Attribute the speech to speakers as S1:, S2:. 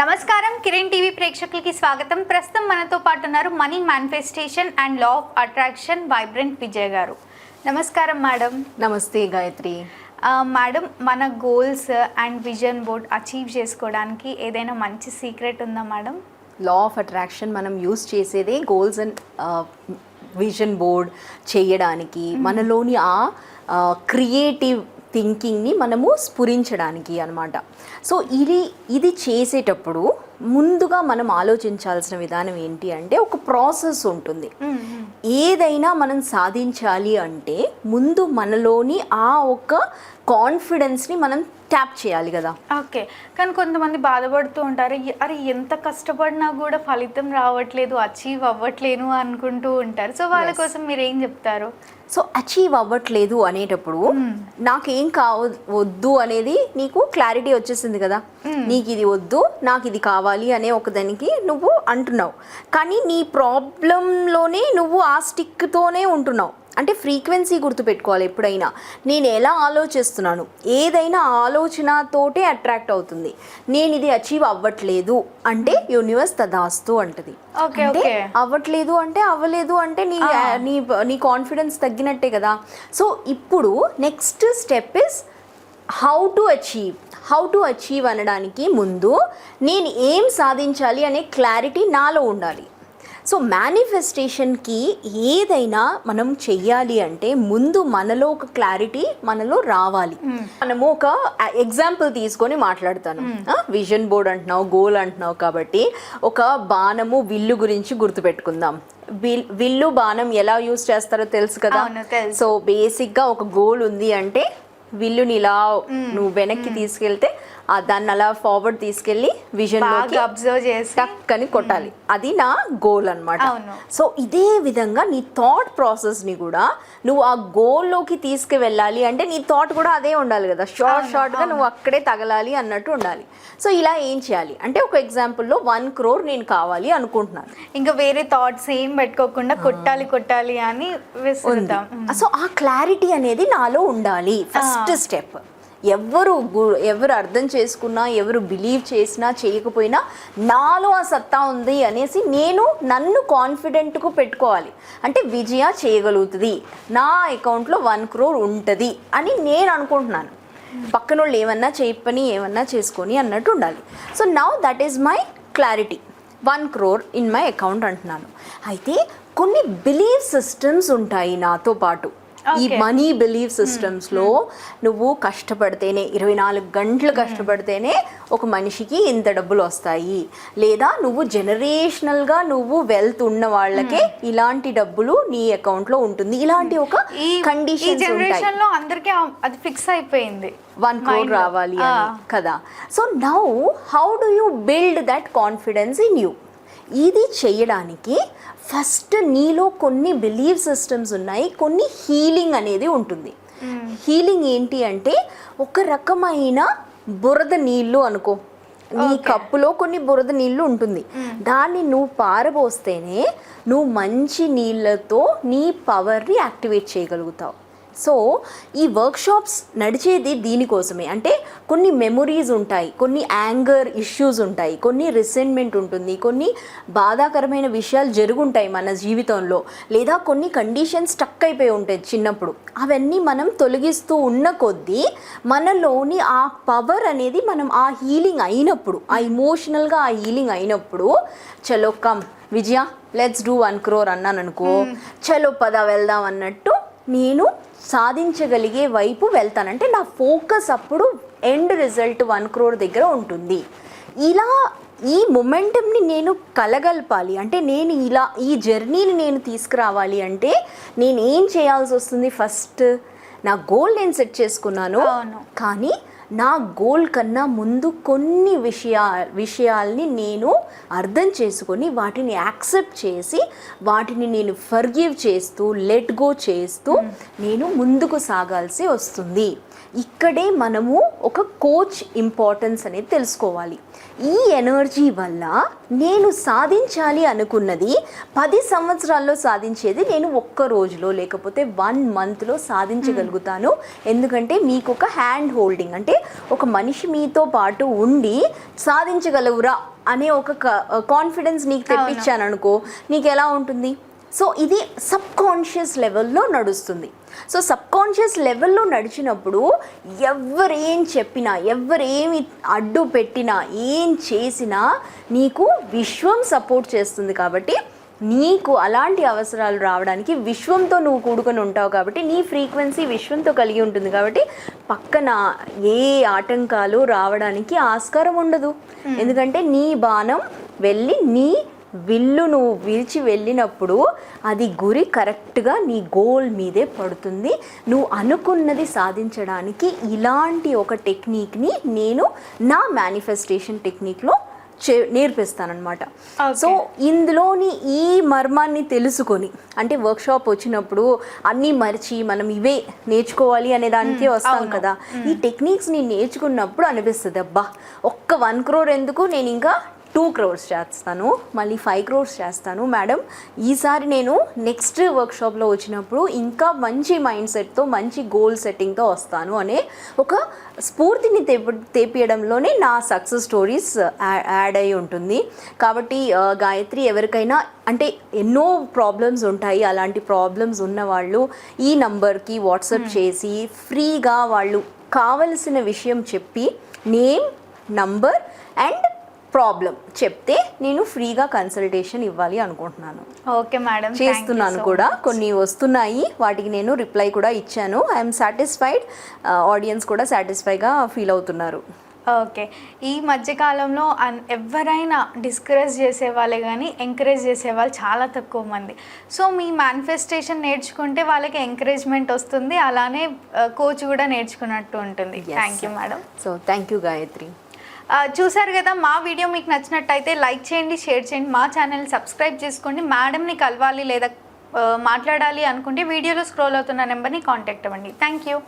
S1: నమస్కారం. కిరణ్ టీవీ ప్రేక్షకులకి స్వాగతం. ప్రస్తుతం మనతో పాటు ఉన్నారు money manifestation and law of attraction vibrant Vijay garu. నమస్కారం మేడం.
S2: నమస్తే గాయత్రి.
S1: మేడం మన goals and vision board achieve చేసుకోవడానికి ఏదైనా మంచి సీక్రెట్ ఉందా మేడం?
S2: లా ఆఫ్ అట్రాక్షన్ మనం యూస్ చేసేదే గోల్స్ అండ్ విజన్ బోర్డ్ చేయడానికి మనలోని ఆ క్రియేటివ్ థింకింగ్ని మనము స్ఫురించడానికి అనమాట సో ఇది ఇది చేసేటప్పుడు ముందుగా మనం ఆలోచించాల్సిన విధానం ఏంటి అంటే ఒక ప్రాసెస్ ఉంటుంది. ఏదైనా మనం సాధించాలి అంటే ముందు మనలోని ఆ ఒక కాన్ఫిడెన్స్ని మనం ట్యాప్ చేయాలి కదా.
S1: ఓకే. కానీ కొంతమంది బాధపడుతూ ఉంటారు. "ఎ- అరే ఎంత కష్టపడినా కూడా ఫలితం రావట్లేదు అచీవ్ అవ్వట్లేను అనుకుంటూ ఉంటారు. సో వాళ్ళ కోసం మీరు ఏం చెప్తారు?
S2: సో అచీవ్ అవ్వట్లేదు అనేటప్పుడు నాకేం కావ వద్దు అనేది నీకు క్లారిటీ వచ్చేసింది కదా. నీకు ఇది వద్దు నాకు ఇది కావాలి అనే ఒక దానికి నువ్వు అంటున్నావు. కానీ నీ ప్రాబ్లంలోనే నువ్వు ఆ స్టిక్తోనే ఉంటున్నావు. అంటే ఫ్రీక్వెన్సీ గుర్తుపెట్టుకోవాలి ఎప్పుడైనా. నేను ఎలా ఆలోచిస్తున్నాను? ఏదైనా ఆలోచనతోటే అట్రాక్ట్ అవుతుంది. నేను ఇది అచీవ్ అవ్వట్లేదు అంటే యూనివర్స్ తదాస్తు అంటది. అంటే అవ్వట్లేదు అంటే అవ్వలేదు అంటే నీ నీ నీ కాన్ఫిడెన్స్ తగ్గినట్టే కదా. సో ఇప్పుడు next step is how to achieve how to achieve అనడానికి ముందు నేను ఏం సాధించాలి అనే క్లారిటీ నాలో ఉండాలి. సో మేనిఫెస్టేషన్కి ఏదైనా మనం చెయ్యాలి అంటే ముందు మనలో ఒక క్లారిటీ మనలో రావాలి. మనము ఒక ఎగ్జాంపుల్ తీసుకొని మాట్లాడతాను. విజన్ బోర్డ్ అంటున్నావు గోల్ అంటున్నావు కాబట్టి ఒక బాణము విల్లు గురించి గుర్తుపెట్టుకుందాం. విల్ విల్లు బాణం ఎలా యూస్ చేస్తారో తెలుసు కదా. సో బేసిక్గా ఒక గోల్ ఉంది అంటే విల్లుని ఇలా నువ్వు వెనక్కి తీసుకెళ్తే ఆ దాన్ని అలా ఫార్వర్డ్ తీసుకెళ్ళి విజన్
S1: అబ్జర్వ్ చేసి
S2: టక్ అని కొట్టాలి అది నా గోల్ అన్నమాట.
S1: అవును.
S2: సో ఇదే విధంగా నీ థాట్ ప్రాసెస్ని కూడా నువ్వు ఆ గోల్లోకి తీసుకువెళ్ళాలి అంటే నీ థాట్ కూడా అదే ఉండాలి కదా. షార్ట్ షార్ట్గా నువ్వు అక్కడే తగలాలి అన్నట్టు ఉండాలి. సో ఇలా ఏం చేయాలి? అంటే ఒక ఎగ్జాంపుల్లో వన్ క్రోర్ నేను కావాలి అనుకుంటున్నాను.
S1: ఇంకా వేరే థాట్స్ ఏం పెట్టుకోకుండా కొట్టాలి కొట్టాలి అని
S2: సో ఆ క్లారిటీ అనేది నాలో ఉండాలి. First step. ఎవరు గు- ఎవరు అర్థం చేసుకున్నా ఎవరు బిలీవ్ చేసినా చేయకపోయినా నాలో ఆ సత్తా ఉంది అనేసి నేను నన్ను కాన్ఫిడెంట్కు పెట్టుకోవాలి. అంటే విజయ చేయగలుగుతుంది. నా అకౌంట్లో వన్ క్రోర్ ఉంటుంది అని నేను అనుకుంటున్నాను. పక్కన వాళ్ళు ఏమన్నా చెప్పని ఏమన్నా చేసుకొని అన్నట్టు ఉండాలి. So now that is my clarity one crore in my account అంటున్నాను. అయితే కొన్ని బిలీవ్ సిస్టమ్స్ ఉంటాయి నాతో పాటు. ఈ. మనీ బిలీవ్ సిస్టమ్స్లో నువ్వు కష్టపడితేనే ఇరవై నాలుగు గంటలు కష్టపడితేనే ఒక మనిషికి ఇంత డబ్బులు వస్తాయి. లేదా నువ్వు జనరేషనల్గా నువ్వు వెల్త్ ఉన్న వాళ్ళకే ఇలాంటి డబ్బులు నీ అకౌంట్లో ఉంటుంది. ఇలాంటి ఒక
S1: ఈ ఈ
S2: కండిషన్స్ ఉంటాయి.
S1: జనరేషన్లో అందరికి అది ఫిక్స్ అయిపోయింది.
S2: వన్ క్రోర్. రావాలి. కదా. So now how do you build that confidence in you? ఇది చేయడానికి ఫస్ట్ నీలో కొన్ని బిలీవ్ సిస్టమ్స్ ఉన్నాయి కొన్ని హీలింగ్ అనేది ఉంటుంది. హీలింగ్ ఏంటి అంటే ఒక రకమైన బురద నీళ్ళు అనుకో. నీ కప్పులో కొన్ని బురద నీళ్ళు ఉంటుంది. దాన్ని నువ్వు పారబోస్తేనే నువ్వు మంచి నీళ్ళతో నీ పవర్ని యాక్టివేట్ చేయగలుగుతావు. సో ఈ వర్క్షాప్స్ నడిచేది దీనికోసమే. అంటే కొన్ని మెమొరీస్ ఉంటాయి కొన్ని యాంగర్ ఇష్యూస్ ఉంటాయి కొన్ని రిసెంట్మెంట్ ఉంటుంది కొన్ని బాధాకరమైన విషయాలు జరుగుంటాయి మన జీవితంలో లేదా కొన్ని కండిషన్స్ స్టక్ అయిపోయి ఉంటాయి చిన్నప్పుడు. అవన్నీ మనం తొలగిస్తూ ఉన్న కొద్దీ మనలోని ఆ పవర్ అనేది మనం ఆ హీలింగ్ అయినప్పుడు ఆ ఇమోషనల్గా ఆ హీలింగ్ అయినప్పుడు చలో come Vijaya let's do one crore అన్నాను అనుకో చలో పద వెళ్దాం అన్నట్టు నేను సాధించగలిగే వైపు వెళ్తాను. అంటే నా ఫోకస్ అప్పుడు ఎండ్ రిజల్ట్ వన్ క్రోర్ దగ్గర ఉంటుంది. ఇలా ఈ మొమెంటంని నేను కలగలపాలి. అంటే నేను ఇలా ఈ జర్నీని నేను తీసుకురావాలి అంటే నేను ఏం చేయాల్సి వస్తుంది? ఫస్ట్ నా గోల్ నేను సెట్ చేసుకున్నాను. కానీ నా గోల్ కన్నా ముందు కొన్ని విషయా విషయాల్ని నేను అర్థం చేసుకొని వాటిని యాక్సెప్ట్ చేసి వాటిని నేను ఫర్గివ్ చేస్తూ లెట్ గో చేస్తూ నేను ముందుకు సాగాల్సి వస్తుంది. ఇక్కడే మనము ఒక కోచ్ ఇంపార్టెన్స్ అనేది తెలుసుకోవాలి. ఈ ఎనర్జీ వల్ల నేను సాధించాలి అనుకున్నది పది సంవత్సరాల్లో సాధించేది నేను ఒక్క రోజులో లేకపోతే వన్ మంత్లో సాధించగలుగుతాను. ఎందుకంటే మీకు ఒక హ్యాండ్ హోల్డింగ్ అంటే ఒక మనిషి మీతో పాటు ఉండి సాధించగలవురా అనే ఒక కాన్ఫిడెన్స్ నీకు తెప్పించాను అనుకో నీకు ఎలా ఉంటుంది? సో ఇది సబ్ కాన్షియస్ లెవెల్లో నడుస్తుంది. సో సబ్ కాన్షియస్ లెవెల్లో నడిచినప్పుడు ఎవరేం చెప్పినా ఎవరేమి అడ్డు పెట్టినా ఏం చేసినా నీకు విశ్వం సపోర్ట్ చేస్తుంది కాబట్టి నీకు అలాంటి అవసరాలు రావడానికి విశ్వంతో నువ్వు కూడుకొని ఉంటావు కాబట్టి నీ ఫ్రీక్వెన్సీ విశ్వంతో కలిగి ఉంటుంది కాబట్టి పక్కన ఏ ఆటంకాలు రావడానికి ఆస్కారం ఉండదు. ఎందుకంటే నీ బాణం వెళ్ళి నీ విల్లు నువ్వు విరిచి వెళ్ళినప్పుడు అది గురి కరెక్ట్గా నీ గోల్ మీదే పడుతుంది. నువ్వు అనుకున్నది సాధించడానికి ఇలాంటి ఒక టెక్నిక్ని నేను నా మేనిఫెస్టేషన్ టెక్నిక్లో చే నేర్పిస్తానమాట. సో ఇందులోని ఈ మర్మాన్ని తెలుసుకొని అంటే వర్క్షాప్ వచ్చినప్పుడు అన్నీ మరిచి మనం ఇవే నేర్చుకోవాలి అనే దానికే వస్తాం కదా. ఈ టెక్నిక్స్ని నేర్చుకున్నప్పుడు అనిపిస్తుంది అబ్బా! ఒక్క వన్ క్రోర్ ఎందుకు? నేను ఇంకా టూ క్రోర్స్ చేస్తాను మళ్ళీ ఫైవ్ క్రోర్స్ చేస్తాను. మేడం ఈసారి నేను నెక్స్ట్ వర్క్షాప్లో వచ్చినప్పుడు ఇంకా మంచి మైండ్ సెట్తో మంచి గోల్ సెట్టింగ్తో వస్తాను అనే ఒక స్ఫూర్తిని తెప తెప్పియడంలోనే నా సక్సెస్ స్టోరీస్ యాడ్ అయి ఉంటుంది. కాబట్టి గాయత్రి ఎవరికైనా అంటే ఎన్నో ప్రాబ్లమ్స్ ఉంటాయి. అలాంటి ప్రాబ్లమ్స్ ఉన్న వాళ్ళు ఈ నంబర్కి వాట్సాప్ చేసి ఫ్రీగా వాళ్ళు కావలసిన విషయం చెప్పి నేమ్ నంబర్ అండ్ ప్రాబ్లం. చెప్తే నేను ఫ్రీగా కన్సల్టేషన్ ఇవ్వాలి అనుకుంటున్నాను.
S1: ఓకే మేడం
S2: చేస్తున్నాను కూడా. కొన్ని వస్తున్నాయి వాటికి నేను రిప్లై కూడా ఇచ్చాను. ఐఎమ్ సాటిస్ఫైడ్ ఆడియన్స్ కూడా సాటిస్ఫైగా ఫీల్ అవుతున్నారు.
S1: ఓకే. ఈ మధ్యకాలంలో అన్- ఎవరైనా డిస్కరేజ్ చేసే వాళ్ళే కానీ ఎంకరేజ్ చేసే వాళ్ళు చాలా తక్కువ మంది. సో మీ మేనిఫెస్టేషన్ నేర్చుకుంటే వాళ్ళకి ఎంకరేజ్మెంట్ వస్తుంది. అలానే కోచ్ కూడా నేర్చుకున్నట్టు ఉంటుంది. Thank you madam
S2: so thank you Gayatri.
S1: చూసారు కదా మా వీడియో మీకు నచ్చినట్టయితే లైక్ చేయండి షేర్ చేయండి మా ఛానల్ సబ్స్క్రైబ్ చేసుకోండి మేడంని కలవాలి లేదా మాట్లాడాలి అనుకుంటే వీడియోలో స్క్రోల్ అవుతున్న నెంబర్ని కాంటాక్ట్ అవ్వండి. Thank you.